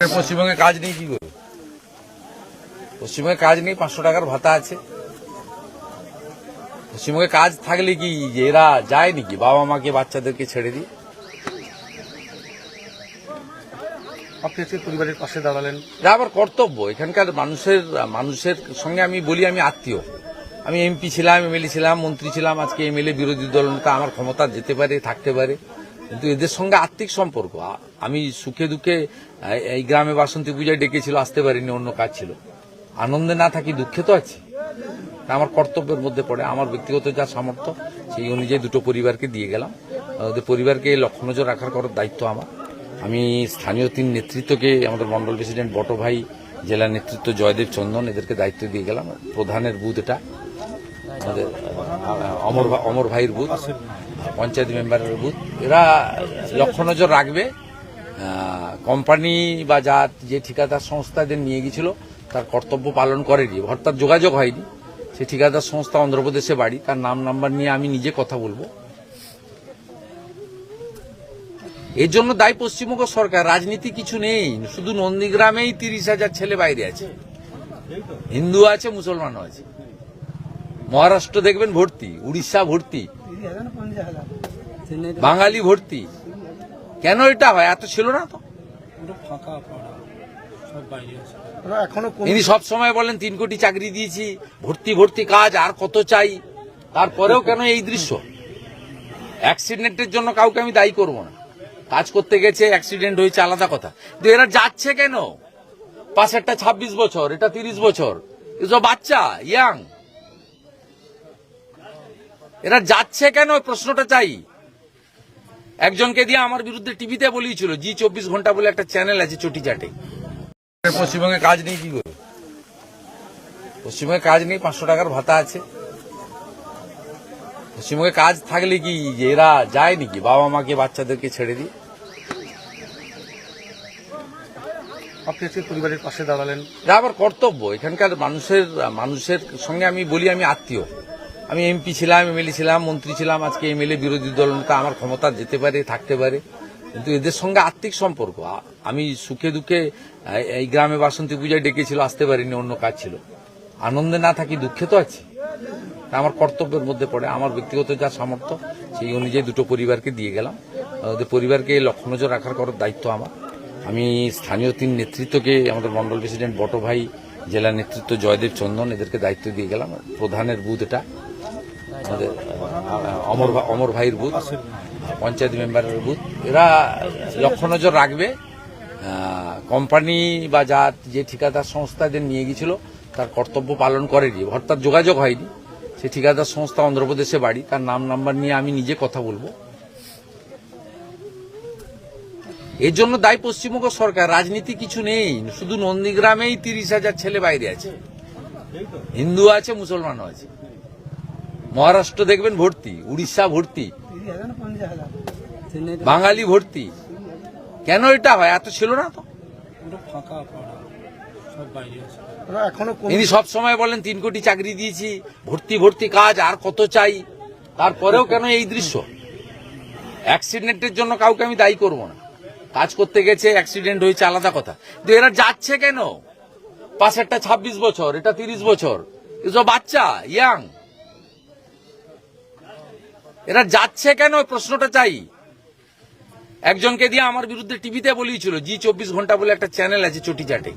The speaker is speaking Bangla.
পশ্চিমবঙ্গে কাজ নেই কি করে? পশ্চিমবঙ্গে কাজ নেই পাঁচশো টাকার ভাতা আছে। পশ্চিমবঙ্গে কাজ থাকলে কি এরা যায় নাকি? বাবা মাকে বাচ্চাদেরকে ছেড়ে আপনি আজকে পরিবারের পাশে দাঁড়ালেন। যা আমার কর্তব্য। এখানকার মানুষের মানুষের সঙ্গে আমি বলি আমি আত্মীয়। আমি এমপি ছিলাম এমএলএ ছিলাম মন্ত্রী ছিলাম আজকে এমএলএ বিরোধী দল নেতা আমার ক্ষমতা যেতে পারে থাকতে পারে। কিন্তু এদের সঙ্গে আর্থিক সম্পর্ক। আমি সুখে দুঃখে এই- গ্রামে বাসন্তী পূজায় ডেকেছিল, আসতে পারিনি, অন্য কাজ ছিল। আনন্দে না থাকি দুঃখে তো আছি। আমার কর্তব্যের মধ্যে পড়ে, আমার ব্যক্তিগত যা সামর্থ্য, সেই অনুযায়ী দুটো পরিবারকে দিয়ে গেলাম। ওদের পরিবারকে লক্ষ্য নজর রাখার করার দায়িত্ব আমার। আমি স্থানীয় তিন নেতৃত্বকে, আমাদের মন্ডল প্রেসিডেন্ট বট ভাই, জেলা নেতৃত্ব জয়দেব চন্দন, এদেরকে দায়িত্ব দিয়ে গেলাম। প্রধানের বুথ এটা। আমাদের অমর অমর ভাইয়ের বুথ। পঞ্চায়েত মেম্বারের বুথ। এরা লক্ষ্য নজর রাখবে। কোম্পানি বা যা যে ঠিকাদার সংস্থা এদের নিয়ে গেছিল তার কর্তব্য পালন করেনি। অর্থাৎ যোগাযোগ হয়নি। সে ঠিকাদার সংস্থা অন্ধ্রপ্রদেশে বাড়ি। তার নাম, নাম্বার নিয়ে আমি নিজে কথা বলব। এর জন্য দায়ী পশ্চিমবঙ্গ সরকার। রাজনীতি কিছু নেই। শুধু নন্দীগ্রামেই তিরিশ হাজার ছেলে বাইরে আছে। হিন্দু আছে, মুসলমানও আছে। মহারাষ্ট্র দেখবেন ভর্তি, উড়িষ্যা ভর্তি। বাঙালি ভর্তি। কেন এটা হয়? এত ছিল না তো। ইনি সব সময় বলেন তিন কোটি চাকরি দিয়েছি ভর্তি ভর্তি কাজ আর কত চাই? তারপরেও কেন এই দৃশ্য? অ্যাক্সিডেন্টের জন্য কাউকে আমি দায়ী করব না। কাজ করতে গেছে অ্যাক্সিডেন্ট হয়েছে আলাদা কথা। কিন্তু এরা যাচ্ছে কেন? পাশেরটা ছাব্বিশ বছর এটা তিরিশ বছর। এসব বাচ্চা ইয়াং এরা যাচ্ছে কেন? ওই প্রশ্নটা চাই। একজনকে দিয়ে আমার বিরুদ্ধে টিভিতে বলিয়েছিল জি চব্বিশ ঘণ্টা বলে একটা চ্যানেল আছে চটি চাটে পশ্চিমবঙ্গে কাজ নেই কি করে? পশ্চিমবঙ্গে কাজ নেই পাঁচশো টাকার ভাতা আছে। পশ্চিমবঙ্গে কাজ থাকলে কি এরা যায় নাকি? বাবা মাকে বাচ্চাদেরকে ছেড়ে দিই আপনি আজকে পরিবারের পাশে দাঁড়ালেন। যা আমার কর্তব্য। এখানকার মানুষের মানুষের সঙ্গে আমি বলি আমি আত্মীয়। আমি এমপি ছিলাম এমএলএ ছিলাম, মন্ত্রী ছিলাম, আজকে এমএলএ বিরোধী দল নেতা আমার ক্ষমতা যেতে পারে, থাকতে পারে। কিন্তু এদের সঙ্গে আর্থিক সম্পর্ক আমি সুখে দুঃখে এই- গ্রামে বাসন্তী পূজায় ডেকেছিল, আসতে পারিনি, অন্য কাজ ছিল। আনন্দে না থাকি, দুঃখে তো আছি। আমার কর্তব্যের মধ্যে পড়ে, আমার ব্যক্তিগত যা সামর্থ্য, সেই অনুযায়ী দুটো পরিবারকে দিয়ে গেলাম। ওদের পরিবারকে লক্ষ্য নজর রাখার করার দায়িত্ব আমার। আমি স্থানীয় তিন নেতৃত্বকে, আমাদের মন্ডল প্রেসিডেন্ট বট ভাই জেলা নেতৃত্ব জয়দেব চন্দন, এদেরকে দায়িত্ব দিয়ে গেলাম। প্রধানের বুথ এটা। অমর অমর ভাইয়ের বুথ, পঞ্চায়েত মেম্বারের বুথ। এরা লক্ষ্য নজর রাখবে কোম্পানি বা যা যে ঠিকাদার সংস্থা নিয়ে গেছিল তার কর্তব্য পালন করেনি। অর্থাৎ যোগাযোগ হয়নি। সে ঠিকাদার সংস্থা অন্ধ্রপ্রদেশে বাড়ি, তার নাম, নাম্বার নিয়ে আমি নিজে কথা বলব। এর জন্য দায়ী পশ্চিমবঙ্গ সরকার, রাজনীতি কিছু নেই। শুধু নন্দীগ্রামেই তিরিশ হাজার ছেলে বাইরে আছে। হিন্দু আছে, মুসলমানও আছে। মহারাষ্ট্র দেখবেন ভর্তি, উড়িষ্যা ভর্তি, বাঙালি ভর্তি। কেন এটা হয়? এত ছিল না তো। ইনি সব সময় বলেন, তিন কোটি চাকরি দিয়েছি, ভর্তি ভর্তি কাজ, আর কত চাই? তারপরেও কেন এই দৃশ্য? অ্যাক্সিডেন্টের জন্য কাউকে আমি দায়ী করব না। কাজ করতে গেছে, অ্যাক্সিডেন্ট হয়েছে, আলাদা কথা। কিন্তু এরা যাচ্ছে কেন? পাশেরটা ছাব্বিশ বছর, এটা তিরিশ বছর। এসব বাচ্চা, ইয়াং। এরা যাচ্ছে কেন? প্রশ্নটা চাই। একজনকে দিয়ে আমার বিরুদ্ধে টিভিতে বলিয়েছিল, জি চব্বিশ ঘণ্টা বলে একটা চ্যানেল আছে, চটি চাটে।